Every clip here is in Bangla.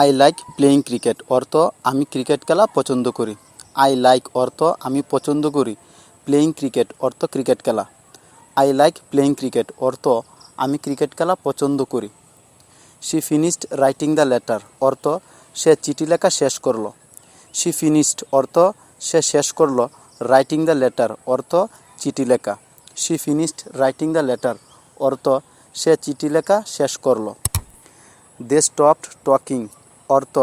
আই লাইক প্লেয়িং ক্রিকেট অর্থ, আমি ক্রিকেট খেলা পছন্দ করি। আই লাইক অর্থ, আমি পছন্দ করি। প্লেয়িং ক্রিকেট অর্থ ক্রিকেট খেলা। আই লাইক প্লেয়িং ক্রিকেট অর্থ, আমি ক্রিকেট খেলা পছন্দ করি। She finished writing the letter অর্থ, সে চিঠি লেখা শেষ করল। শি ফিনিশড অর্থ, সে শেষ করল রাইটিং দ্য লেটার অর্থ, চিঠি লেখা। She finished writing the letter অর্থ, সে চিঠি লেখা শেষ করল। দে স্টপড টকিং অর্থ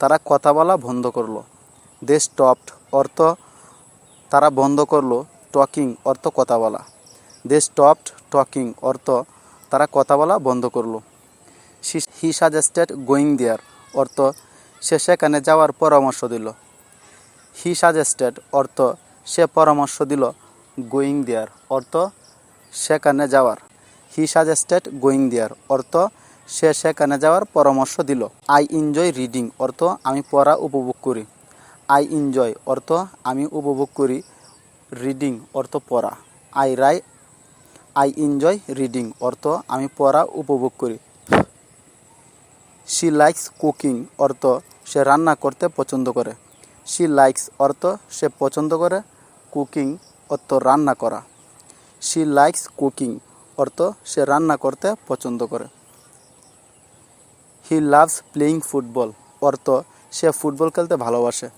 তারা কথা বলা বন্ধ করল। দে স্টপড অর্থ তারা বন্ধ করল টকিং অর্থ কথা বলা। দে স্টপড টকিং অর্থ তারা কথা বলা বন্ধ করল। হি সাজেস্টেড গোয়িং দেয়ার অর্থ সে সেখানে যাওয়ার পরামর্শ দিল। হি সাজেস্টেড অর্থ সে পরামর্শ দিল গোয়িং দেয়ার অর্থ সেখানে যাওয়ার। হি সাজেস্টেড গোয়িং দেয়ার অর্থ সে সেখানে যাওয়ার পরামর্শ দিল। আই এনজয় রিডিং অর্থ আমি পড়া উপভোগ করি আই এনজয় অর্থ আমি উপভোগ করি রিডিং অর্থ পড়া আই রাই আই এনজয় রিডিং অর্থ আমি পড়া উপভোগ করি শি লাইকস কুকিং অর্থ সে রান্না করতে পছন্দ করে শি লাইকস অর্থ সে পছন্দ করে কুকিং অর্থ রান্না করা শি লাইকস কুকিং অর্থ সে রান্না করতে পছন্দ করে হি লাভস প্লেয়িং ফুটবল অর্থ, সে ফুটবল খেলতে ভালোবাসে।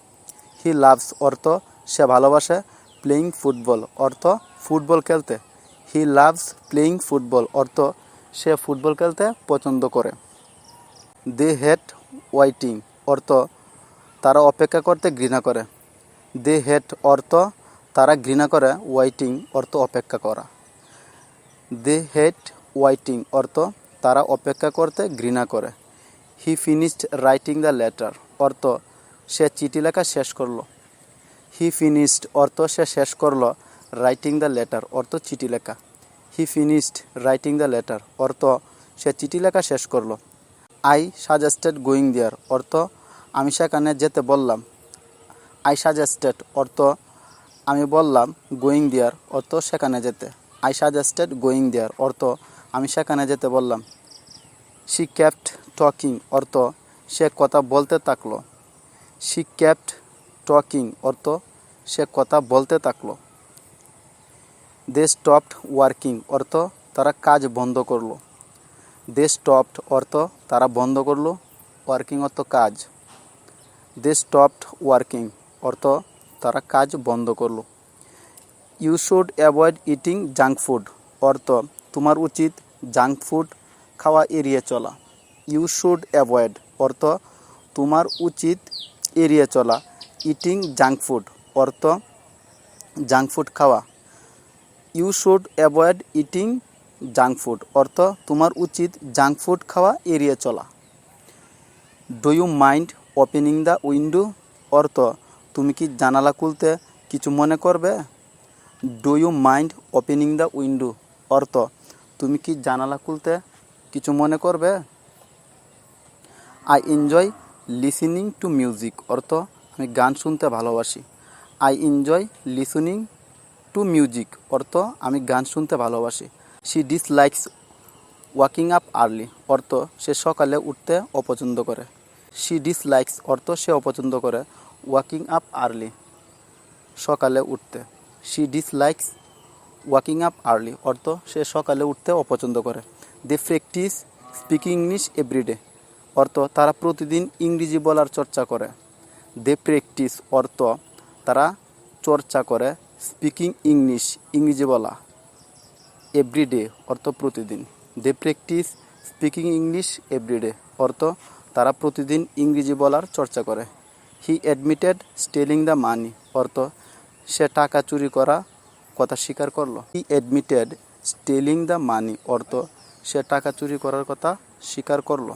হি লাভস অর্থ, সে ভালোবাসে প্লেয়িং ফুটবল অর্থ ফুটবল খেলতে। হি লাভস প্লেয়িং ফুটবল অর্থ, সে ফুটবল খেলতে পছন্দ করে। দে হেট ওয়াইটিং অর্থ, তারা অপেক্ষা করতে ঘৃণা করে। দে হেট অর্থ, তারা ঘৃণা করে ওয়াইটিং অর্থ, অপেক্ষা করা। দে হেট ওয়াইটিং অর্থ, তারা অপেক্ষা করতে ঘৃণা করে। He finished writing the letter অর্থ, সে চিঠি লেখা শেষ করল। হি ফিনিশড অর্থ, সে শেষ করল রাইটিং দ্য লেটার অর্থ, চিঠি লেখা। He finished writing the letter অর্থ, সে চিঠি লেখা শেষ করল। আই সাজেস্টেড গোয়িং দেয়ার অর্থ, আমি সেখানে যেতে বললাম। আই সাজেস্টেড অর্থ, আমি বললাম গোয়িং দেয়ার অর্থ, সেখানে যেতে। আই সাজেস্টেড গোয়িং দেয়ার অর্থ, আমি সেখানে যেতে বললাম। শি ক্যাপ্ট টকিং অর্থ সে কথা বলতে থাকল। শি ক্যাপ্ট টকিং অর্থ সে কথা বলতে থাকল। দে স্টপড ওয়ার্কিং অর্থ তারা কাজ বন্ধ করল। দে স্টপড অর্থ তারা বন্ধ করল। ওয়ার্কিং অর্থ কাজ। দে স্টপড ওয়ার্কিং অর্থ তারা কাজ বন্ধ করল। You should avoid eating junk food অর্থ তোমার উচিত জাঙ্ক ফুড খাওয়া এড়িয়ে চলা। ইউ শুড অ্যাভয়েড অর্থ তোমার উচিত এড়িয়ে চলা ইটিং জাঙ্ক ফুড অর্থ জাঙ্ক ফুড খাওয়া। You should avoid eating junk food অর্থ তোমার উচিত জাঙ্ক ফুড খাওয়া এড়িয়ে চলা। Do you mind opening the window অর্থ তুমি কি জানালা খুলতে কিছু মনে করবে? Do you mind opening the window অর্থ তুমি কি জানালা খুলতে কিছু মনে করবে? I enjoy listening to music অর্থ, আমি গান শুনতে ভালোবাসি। I enjoy listening to music অর্থ, আমি গান শুনতে ভালোবাসি। She dislikes waking up early অর্থ, সে সকালে উঠতে অপছন্দ করে। শি ডিসলাইকস অর্থ, সে অপছন্দ করে ওয়াকিং আপ আর্লি সকালে উঠতে। She dislikes waking up early অর্থ, সে সকালে উঠতে অপছন্দ করে। They practise speaking English every day অর্থ, তারা প্রতিদিন ইংরেজি বলার চর্চা করে। দে প্র্যাকটিস অর্থ, তারা চর্চা করে স্পিকিং ইংলিশ ইংরেজি বলা। এভরিডে অর্থ প্রতিদিন। They practice speaking English everyday অর্থ, তারা প্রতিদিন ইংরেজি বলার চর্চা করে। He admitted stealing the money অর্থ, সে টাকা চুরি করা কথা স্বীকার করল। He admitted stealing the money অর্থ, সে টাকা চুরি করার কথা স্বীকার করল।